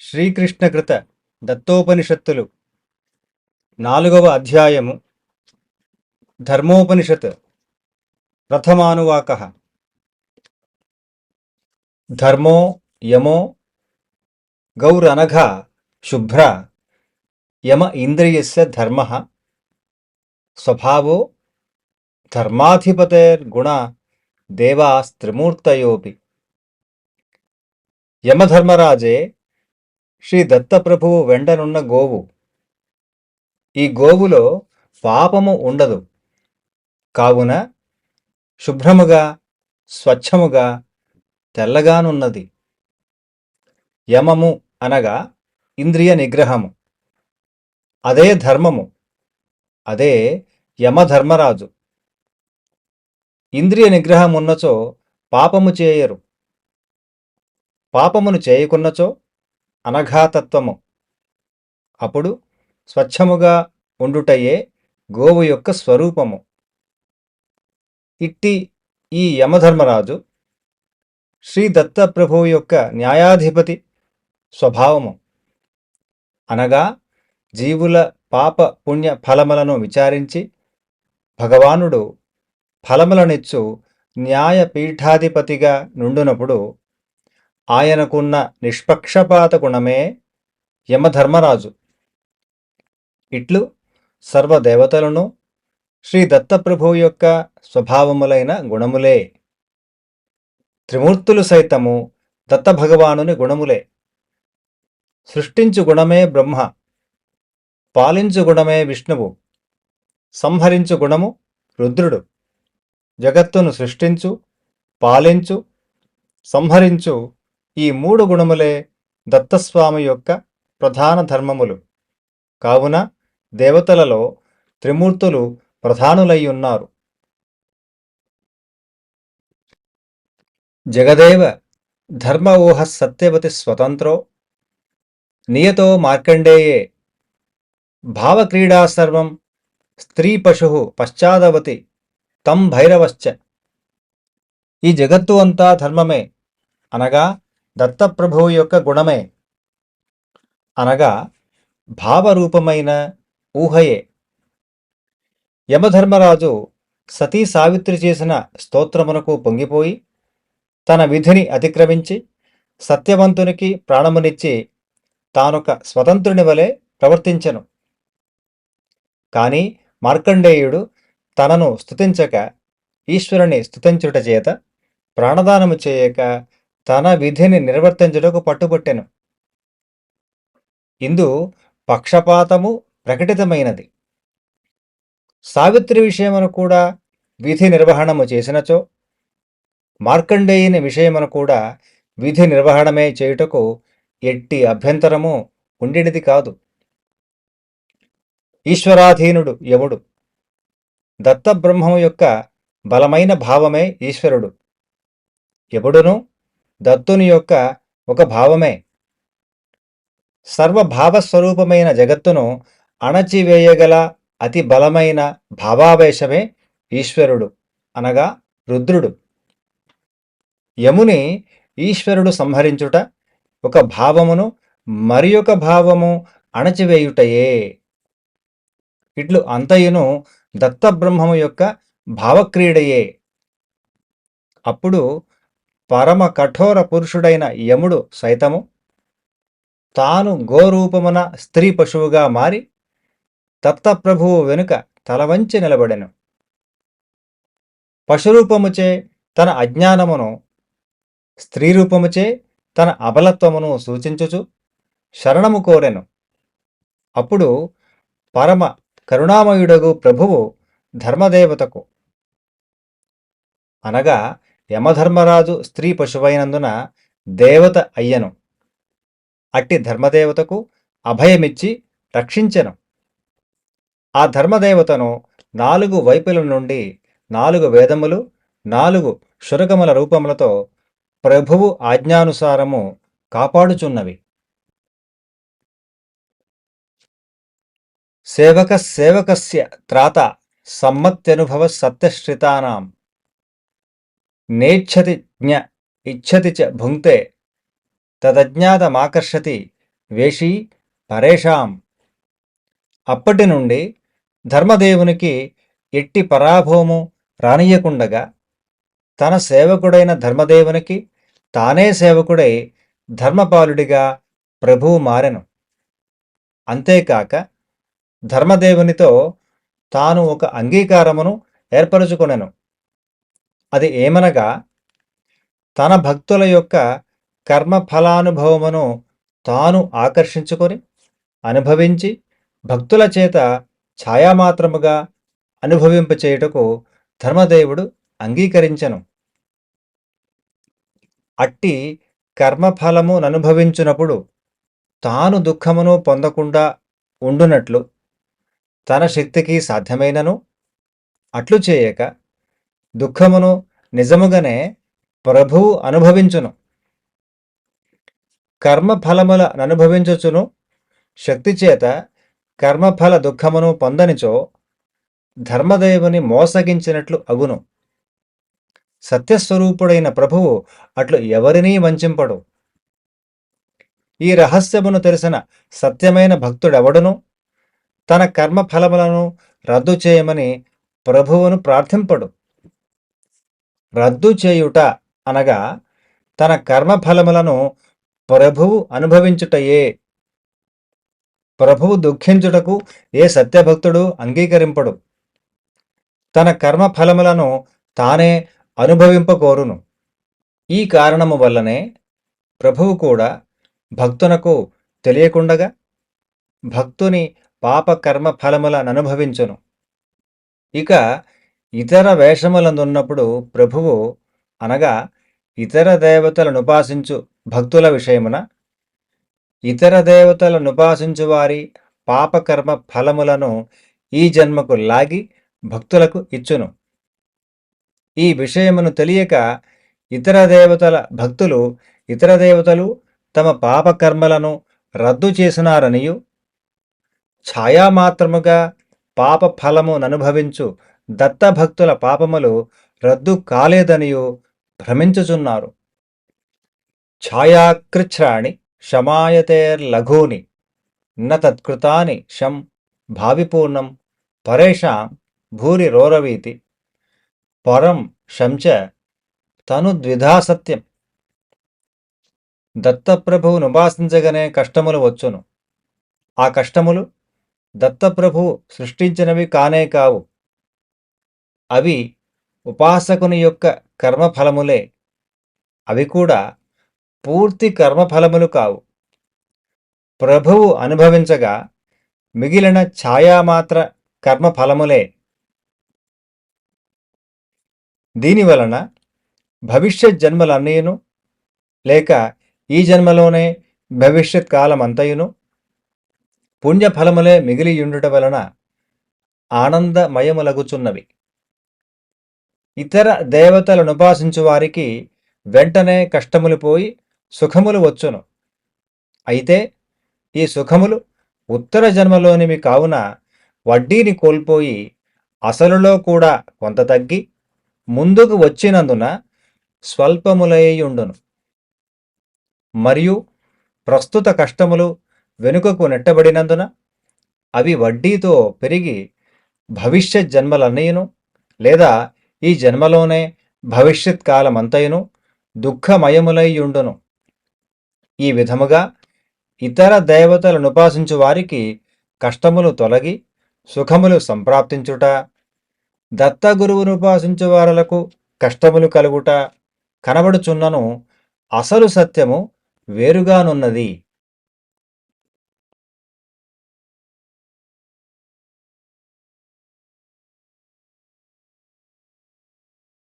శ్రీకృష్ణకృత దత్తోపనిషత్తులు. నాలుగవ అధ్యాయము. ధర్మోపనిషత్. ప్రథమానువాక. ధర్మో యమో గౌరనఘ శుభ్ర యమ ఇంద్రియస్య ధర్మ స్వభావో ధర్మాధిపతేర్గుణ దేవాస్త్రిమూర్తయోపి. యమధర్మరాజే శ్రీ దత్తప్రభువు వెండనున్న గోవు. ఈ గోవులో పాపము ఉండదు. కావున శుభ్రముగా స్వచ్ఛముగా తెల్లగానున్నది. యమము అనగా ఇంద్రియ నిగ్రహము. అదే ధర్మము. అదే యమధర్మరాజు. ఇంద్రియ నిగ్రహమున్నచో పాపము చేయరు. పాపమును చేయకున్నచో అనఘాతత్వము. అప్పుడు స్వచ్ఛముగా ఉండుటయే గోవు యొక్క స్వరూపము. ఇట్టి ఈ యమధర్మరాజు శ్రీ దత్తప్రభువు యొక్క న్యాయాధిపతి స్వభావము. అనగా జీవుల పాప పుణ్య ఫలములను విచారించి భగవానుడు ఫలములనిచ్చు న్యాయపీఠాధిపతిగా నుండునప్పుడు ఆయనకున్న నిష్పక్షపాత గుణమే యమధర్మరాజు. ఇట్లు సర్వదేవతలను శ్రీ దత్తప్రభువు యొక్క స్వభావములైన గుణములే. త్రిమూర్తులు సైతము దత్తభగవానుని గుణములే. సృష్టించు గుణమే బ్రహ్మ పాలించు గుణమే విష్ణువు సంహరించు గుణము రుద్రుడు. జగత్తును సృష్టించు పాలించు సంహరించు ఈ మూడు గుణములే దత్తస్వామి యొక్క ప్రధాన ధర్మములు. కావున దేవతలలో త్రిమూర్తులు ప్రధానులై ఉన్నారు. జగదేవ ధర్మ ఊహ సత్యవతి స్వతంత్రో నియతో మార్కండేయే భావక్రీడా సర్వం స్త్రీ పశు పశ్చాదవతి తం భైరవశ్చ. ఈ జగత్తు అంతా ధర్మమే అనగా దత్తప్రభువు యొక్క గుణమే. అనగా భావరూపమైన ఊహయే. యమధర్మరాజు సతీ సావిత్రి చేసిన స్తోత్రమునకు పొంగిపోయి తన విధిని అతిక్రమించి సత్యవంతునికి ప్రాణమునిచ్చి తానొక స్వతంత్రుని వలె ప్రవర్తించెను. కానీ మార్కండేయుడు తనను స్తుతించక ఈశ్వరుని స్తుతించుట చేత ప్రాణదానము చేయక తన విధిని నిర్వర్తించుటకు పట్టుబట్టెను. ఇందు పక్షపాతము ప్రకటితమైనది. సావిత్రి విషయమును కూడా విధి నిర్వహణము చేసినచో మార్కండేయుని విషయమును కూడా విధి నిర్వహణమే చేయుటకు ఎట్టి అభ్యంతరము ఉండినది కాదు. ఈశ్వరాధీనుడు యముడు. దత్తబ్రహ్మము యొక్క బలమైన భావమే ఈశ్వరుడు. యముడును దత్తుని యొక్క ఒక భావమే. సర్వభావస్వరూపమైన జగత్తును అణచివేయగల అతి బలమైన భావావేశమే ఈశ్వరుడు అనగా రుద్రుడు. యముని ఈశ్వరుడు సంహరించుట ఒక భావమును మరి ఒక భావము అణచివేయుటయే. ఇట్లు అంతయును దత్తబ్రహ్మము యొక్క భావక్రీడయే. అప్పుడు పరమ కఠోర పురుషుడైన యముడు సైతము తాను గోరూపమున స్త్రీ పశువుగా మారి దత్తప్రభువు వెనుక తలవంచి నిలబడెను. పశురూపముచే తన అజ్ఞానమును స్త్రీ రూపముచే తన అబలత్వమును సూచించుచు శరణము కోరెను. అప్పుడు పరమ కరుణామయుడగు ప్రభువు ధర్మదేవతకు అనగా యమధర్మరాజు స్త్రీ పశువైనందున దేవత అయ్యను. అట్టి ధర్మదేవతకు అభయమిచ్చి రక్షించెను. ఆ ధర్మదేవతను నాలుగు వైపుల నుండి నాలుగు వేదములు నాలుగు శురగముల రూపములతో ప్రభువు ఆజ్ఞానుసారము కాపాడుచున్నవి. సేవక సేవకస్య త్రాత సమ్మత్యనుభవ సత్యశ్రితానాం. నేచ్ఛతి జ్ఞ ఇచ్చతి చ భుంక్తే తదజ్ఞాతమాకర్షతి వేషి పరేషాం అప్పటి నుండి ధర్మదేవునికి ఎట్టి పరాభవము రానియకుండగా తన సేవకుడైన ధర్మదేవునికి తానే సేవకుడై ధర్మపాలుడిగా ప్రభువు మారెను. అంతేకాక ధర్మదేవునితో తాను ఒక అంగీకారమును ఏర్పరచుకొనెను. అది ఏమనగా తన భక్తుల యొక్క కర్మ ఫలానుభవమును తాను ఆకర్షించుకొని అనుభవించి భక్తుల చేత ఛాయామాత్రముగా అనుభవింపచేయుటకు ధర్మదేవుడు అంగీకరించెను. అట్టి కర్మఫలము ననుభవించునప్పుడు తాను దుఃఖమును పొందకుండా ఉండునట్లు తన శక్తికి సాధ్యమైనను అట్లు చేయక దుఃఖమును నిజముగానే ప్రభువు అనుభవించును. కర్మఫలముల ననుభవించుచును. శక్తి చేత కర్మఫల దుఃఖమును పొందనిచో ధర్మదేవుని మోసగించినట్లు అగును. సత్యస్వరూపుడైన ప్రభువు అట్లు ఎవరినీ వంచింపడు. ఈ రహస్యమును తెలిసిన సత్యమైన భక్తుడెవడును? తన కర్మ ఫలములను రద్దు చేయమని ప్రభువును ప్రార్థింపడు. రద్దు చేయుట అనగా తన కర్మ ఫలములను ప్రభువు అనుభవించుటయే. ప్రభువు దుఃఖించుటకు ఏ సత్యభక్తుడు అంగీకరింపడు. తన కర్మ ఫలములను తానే అనుభవింపకోరును. ఈ కారణము వల్లనే ప్రభువు కూడా భక్తునకు తెలియకుండగా భక్తుని పాప కర్మ ఫలములననుభవించును ఇక ఇతర వేషములందున్నప్పుడు ప్రభువు అనగా ఇతర దేవతలను ఉపాసించు భక్తుల విషయమున ఇతర దేవతలను ఉపాసించు వారి పాపకర్మ ఫలములను ఈ జన్మకు లాగి భక్తులకు ఇచ్చును. ఈ విషయమును తెలియక ఇతర దేవతల భక్తులు ఇతర దేవతలు తమ పాపకర్మలను రద్దు చేసినారనియు ఛాయామాత్రముగా పాప ఫలముననుభవించు దత్తభక్తుల పాపములు రద్దు కాలేదనియు భ్రమించుచున్నారు. ఛాయాకృచ్ఛ్రాణి క్షమాయతేర్లఘూని న తత్కృతాని శం భావిపూర్ణం పరేషాం భూరి రోరవీతి పరం శంచ తను ద్విధా సత్యం. దత్తప్రభువును ఉపాసించగానే కష్టములు వచ్చును. ఆ కష్టములు దత్తప్రభువు సృష్టించినవి కానే కావు. అవి ఉపాసకుని యొక్క కర్మఫలములే. అవి కూడా పూర్తి కర్మఫలములు కావు. ప్రభువు అనుభవించగా మిగిలిన ఛాయామాత్ర కర్మఫలములే. దీనివలన భవిష్యత్ జన్మలన్నీయును లేక ఈ జన్మలోనే భవిష్యత్ కాలమంతయును పుణ్యఫలములే మిగిలియుండుట వలన ఆనందమయములగుచున్నవి. ఇతర దేవతలను ఉపాసించు వారికి వెంటనే కష్టములు పోయి సుఖములు వచ్చును. అయితే ఈ సుఖములు ఉత్తర జన్మలోనివి కావున వడ్డీని కోల్పోయి అసలులో కూడా కొంత తగ్గి ముందుకు వచ్చినందున స్వల్పములయ్యుండును. మరియు ప్రస్తుత కష్టములు వెనుకకు నెట్టబడినందున అవి వడ్డీతో పెరిగి భవిష్యత్ జన్మలన్నయ్యను లేదా ఈ జన్మలోనే భవిష్యత్ కాలమంతయును దుఃఖమయములైయుండును ఈ విధముగా ఇతర దేవతలను ఉపాసించు వారికి కష్టములు తొలగి సుఖములు సంప్రాప్తించుట దత్తగురువును ఉపాసించు వారలకు కష్టములు కలుగుట కనబడుచున్నను అసలు సత్యము వేరుగానున్నది.